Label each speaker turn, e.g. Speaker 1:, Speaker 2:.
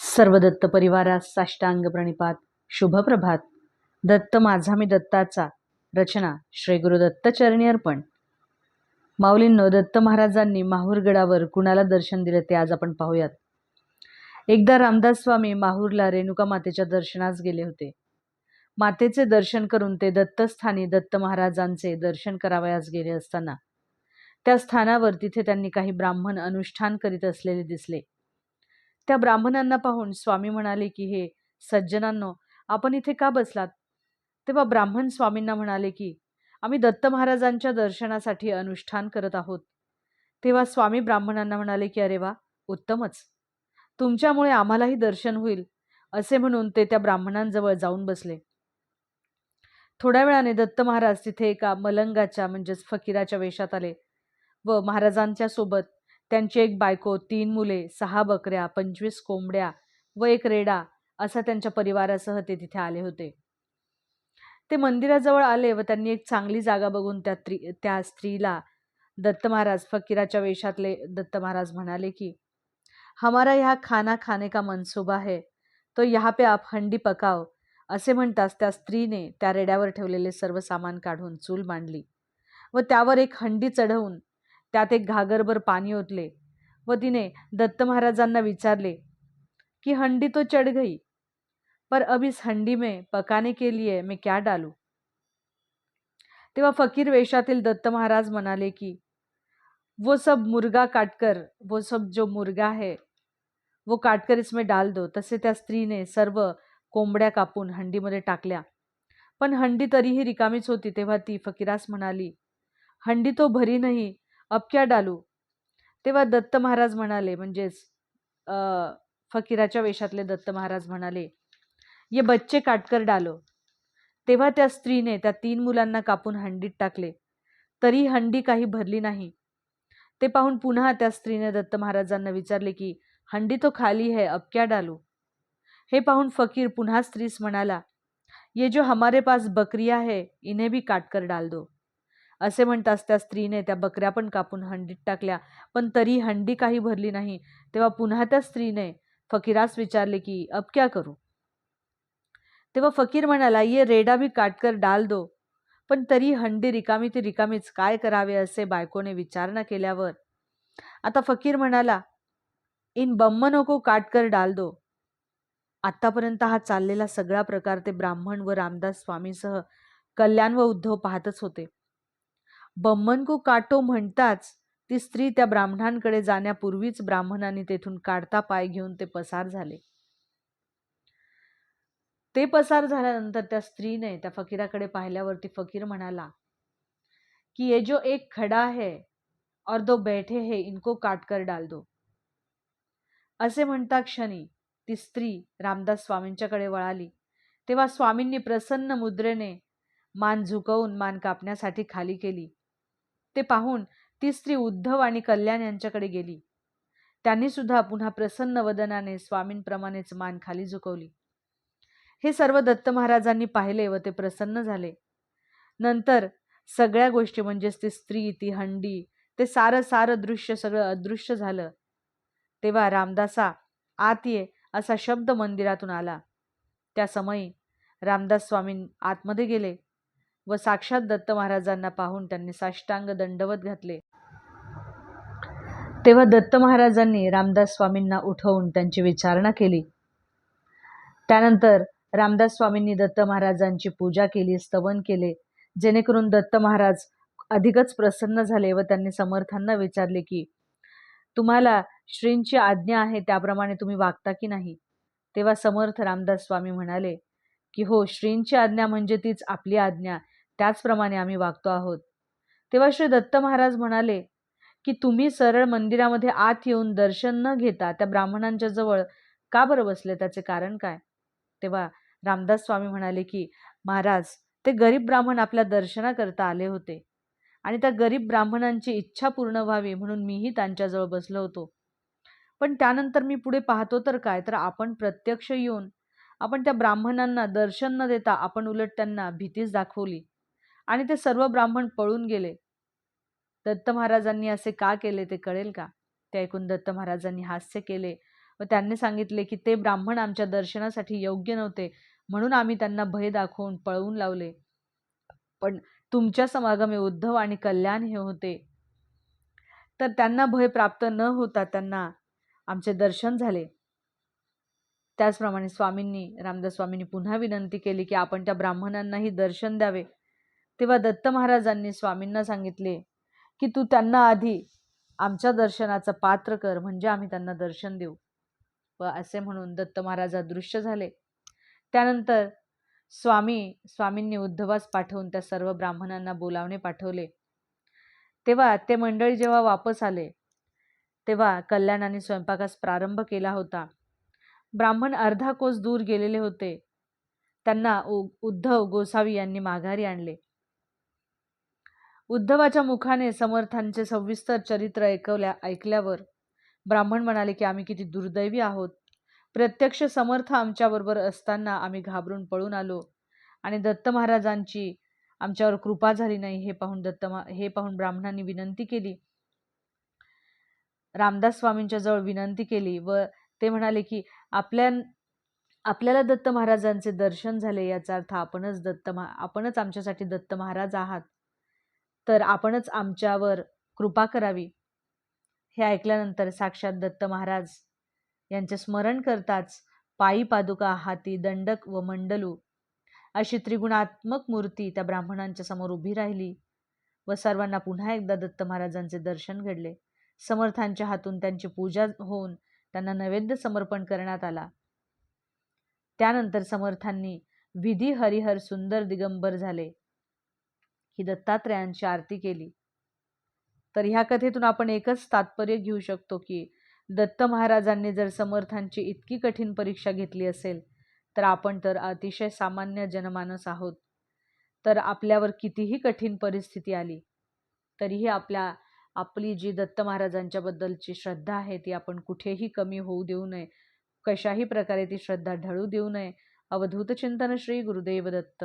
Speaker 1: सर्व दत्त परिवारास साष्टांग प्रणिपात शुभप्रभात दत्त माझा मी दत्ताचा. रचना श्री गुरु दत्तचरणी अर्पण. माऊलींनो दत्त महाराजांनी माहूरगडावर कुणाला दर्शन दिलं ते आज आपण पाहूयात. एकदा रामदास स्वामी माहूरला रेणुका मातेच्या दर्शनास गेले होते. मातेचे दर्शन करून ते दत्तस्थानी दत्त महाराजांचे दर्शन करावयास गेले असताना. त्या स्थानावर तिथे त्यांनी काही ब्राह्मण अनुष्ठान करीत असलेले दिसले. त्या ब्राह्मणांना पाहून स्वामी म्हणाले की हे सज्जनांनो आपण इथे का बसलात? तेव्हा ब्राह्मण स्वामींना म्हणाले की आम्ही दत्त महाराजांच्या दर्शनासाठी अनुष्ठान करत आहोत. तेव्हा स्वामी ब्राह्मणांना म्हणाले की अरे वा उत्तमच! तुमच्यामुळे आम्हालाही दर्शन होईल असे म्हणून ते त्या ब्राह्मणांजवळ जाऊन बसले. थोड्या वेळाने दत्त महाराज तिथे एका मलंगाच्या म्हणजेच फकीराच्या वेशात आले व महाराजांच्या सोबत त्यांची एक बायको तीन मुले सहा बकऱ्या पंचवीस कोंबड्या व एक रेडा असा त्यांच्या परिवारासह ते तिथे आले होते. ते मंदिराजवळ आले व त्यांनी एक चांगली जागा बघून त्या त्री त्या स्त्रीला दत्त महाराज फकीराच्या वेशातले दत्त महाराज म्हणाले की हमारा ह्या खाना खाने का मनसुबा है तो यहाँ पे आप हंडी पकाव असे म्हणताच त्या स्त्रीने त्या रेड्यावर ठेवलेले सर्व सामान काढून चूल मांडली व त्यावर एक हंडी चढवून त्यात एक घागरभर पाणी ओतले व तिने दत्त महाराजांना विचारले कि हंडी तो चढ़ गई पर अब इस हंडी में पकाने के लिए मैं क्या डालू? तेव्हा फकीर वेशातील दत्त महाराज म्हणाले की वो सब मुर्गा काटकर वो सब जो मुर्गा है वो काटकर इसमें डाल दो. तसे त्या स्त्रीने सर्व कोंबड्या कापून हंडीमध्ये टाकल्या. पण हंडी तरीही रिकामीच होती तेव्हा ती फकीरास म्हणाली हंडी तो भरी नाही अब क्या डालू. तेव्हा दत्त महाराज म्हणाले म्हणजेच फकीराच्या वेशातले दत्त महाराज म्हणाले ये बच्चे काटकर डालो. तेव्हा त्या स्त्रीने त्या तीन मुलांना कापून हंडीत टाकले. तरी हंडी काही भरली नाही. ते पाहून पुन्हा त्या स्त्रीने दत्त महाराजांना विचारले की हंडी तो खाली है अब क्या डालू. हे पाहून फकीर पुन्हा स्त्रीस म्हणाला ये जो हमारे पास बकरिया है इन्हें भी काटकर डाल दो. असे म्हणताच त्या स्त्रीने त्या बकऱ्या पण कापून हंडीत टाकल्या. पण तरी हंडी काही भरली नाही. तेव्हा पुन्हा त्या स्त्रीने फकीरास विचारले की अब क्या करू? तेव्हा फकीर म्हणाला ये रेडा भी काटकर डाल दो. पण तरी हंडी रिकामी ती रिकामीच. काय करावे? असे बायकोने विचारणा केल्यावर. आता फकीर म्हणाला इन बम्मनों को काटकर डाल दो. आत्तापर्यंत हा चाललेला सगळा प्रकार ते ब्राह्मण व रामदास स्वामीसह कल्याण व उद्धव पाहतच होते. बम्मन को काटो म्हणताच ती स्त्री त्या ब्राह्मणांकडे जाण्यापूर्वीच ब्राह्मणांनी तेथून काढता पाय घेऊन ते पसार झाले. ते पसार झाल्यानंतर त्या स्त्रीने त्या फकीराकडे पाहिल्यावरती फकीर म्हणाला की ये जो एक खडा है और दो बैठे है इनको काटकर डाल दो. असे म्हणता क्षणी ती स्त्री रामदास स्वामींच्याकडे वळाली. तेव्हा स्वामींनी प्रसन्न मुद्रेने मान झुकवून मान कापण्यासाठी खाली केली. ते पाहून ती स्त्री उद्धव आणि कल्याण यांच्याकडे गेली. त्यांनी सुद्धा पुन्हा प्रसन्न वदनाने स्वामींप्रमाणेच मान खाली झुकवली. हे सर्व दत्त महाराजांनी पाहिले व ते प्रसन्न झाले. नंतर सगळ्या गोष्टी म्हणजेच ती स्त्री ती हंडी ते सारं सारं दृश्य सगळं अदृश्य झालं. तेव्हा रामदासा आत ये असा शब्द मंदिरातून आला. त्या समयी रामदास स्वामी आतमध्ये गेले. व साक्षात दत्त महाराजांना पाहून त्यांनी साष्टांग दंडवत घातले. तेव्हा दत्त महाराजांनी रामदास स्वामींना उठवून त्यांची विचारणा केली. त्यानंतर रामदास स्वामींनी दत्त महाराजांची पूजा केली स्तवन केले. जेणेकरून दत्त महाराज अधिकच प्रसन्न झाले व त्यांनी समर्थांना विचारले की तुम्हाला श्रींची आज्ञा आहे त्याप्रमाणे तुम्ही वागता की नाही? तेव्हा समर्थ रामदास स्वामी म्हणाले की हो श्रींची आज्ञा म्हणजे तीच आपली आज्ञा. त्याचप्रमाणे आम्ही वागतो आहोत. तेव्हा श्री दत्त महाराज म्हणाले की तुम्ही सरळ मंदिरामध्ये आत येऊन दर्शन न घेता त्या ब्राह्मणांच्या जवळ का बरं बसले? त्याचे कारण काय? तेव्हा रामदास स्वामी म्हणाले की महाराज ते गरीब ब्राह्मण आपल्या दर्शनाकरता आले होते आणि त्या गरीब ब्राह्मणांची इच्छा पूर्ण व्हावी म्हणून मीही त्यांच्याजवळ बसलो होतो. पण त्यानंतर मी पुढे पाहतो तर काय? तर आपण प्रत्यक्ष येऊन आपण त्या ब्राह्मणांना दर्शन न देता आपण उलट त्यांना भीतीच दाखवली. आणि ते सर्व ब्राह्मण पळून गेले. दत्त महाराजांनी असे का केले ते कळेल का? ते ऐकून दत्त महाराजांनी हास्य केले व त्यांनी सांगितले की ते ब्राह्मण आमच्या दर्शनासाठी योग्य नव्हते म्हणून आम्ही त्यांना भय दाखवून पळवून लावले. पण तुमच्या समागमे उद्धव आणि कल्याण हे होते. तर त्यांना भय प्राप्त न होता त्यांना आमचे दर्शन झाले. त्याचप्रमाणे स्वामींनी रामदास स्वामींनी पुन्हा विनंती केली की आपण त्या ब्राह्मणांनाही दर्शन द्यावे. तेव्हा दत्त महाराजांनी स्वामींना सांगितले की तू त्यांना आधी आमच्या दर्शनाचं पात्र कर म्हणजे आम्ही त्यांना दर्शन देऊ. व असे म्हणून दत्त महाराज अदृश्य झाले. त्यानंतर स्वामी स्वामींनी उद्धवास पाठवून त्या सर्व ब्राह्मणांना बोलावणे पाठवले. तेव्हा ते मंडळी जेव्हा वापस आले तेव्हा कल्याणाने स्वयंपाकास प्रारंभ केला होता. ब्राह्मण अर्धा कोस दूर गेलेले होते. त्यांना उद्धव गोसावी यांनी माघारी आणले. उद्धवाच्या मुखाने समर्थांचे सविस्तर चरित्र ऐकवल्या ऐकल्यावर ब्राह्मण म्हणाले की आम्ही किती दुर्दैवी आहोत. प्रत्यक्ष समर्थ आमच्याबरोबर असताना आम्ही घाबरून पळून आलो आणि दत्त महाराजांची आमच्यावर कृपा झाली नाही हे पाहून दत्त हे पाहून ब्राह्मणांनी विनंती केली. रामदास स्वामींच्या जवळ विनंती केली व ते म्हणाले की आपल्या आपल्याला दत्त महाराजांचे दर्शन झाले याचा अर्थ आपणच दत्त आपणच आमच्यासाठी दत्त महाराज आहात. तर आपणच आमच्यावर कृपा करावी. हे ऐकल्यानंतर साक्षात दत्त महाराज यांचे स्मरण करताच पायी पादुका हाती दंडक व मंडलू अशी त्रिगुणात्मक मूर्ती त्या ब्राह्मणांच्या समोर उभी राहिली व सर्वांना पुन्हा एकदा दत्त महाराजांचे दर्शन घडले. समर्थांच्या हातून त्यांची पूजा होऊन त्यांना नैवेद्य समर्पण करण्यात आला. त्यानंतर समर्थांनी विधी हरिहर सुंदर दिगंबर झाले. ही दत्तात्रयांची आरती केली. तर ह्या कथेतून आपण एकच तात्पर्य घेऊ शकतो की दत्त महाराजांनी जर समर्थांची इतकी कठीण परीक्षा घेतली असेल तर आपण तर अतिशय सामान्य जनमानस आहोत. तर आपल्यावर कितीही कठीण परिस्थिती आली तरीही आपल्या आपली जी दत्त महाराजांच्या बद्दलची श्रद्धा आहे ती आपण कुठेही कमी होऊ देऊ नये. कशाही प्रकारे ती श्रद्धा ढळू देऊ नये. अवधूत चिंतन श्री गुरुदेव दत्त.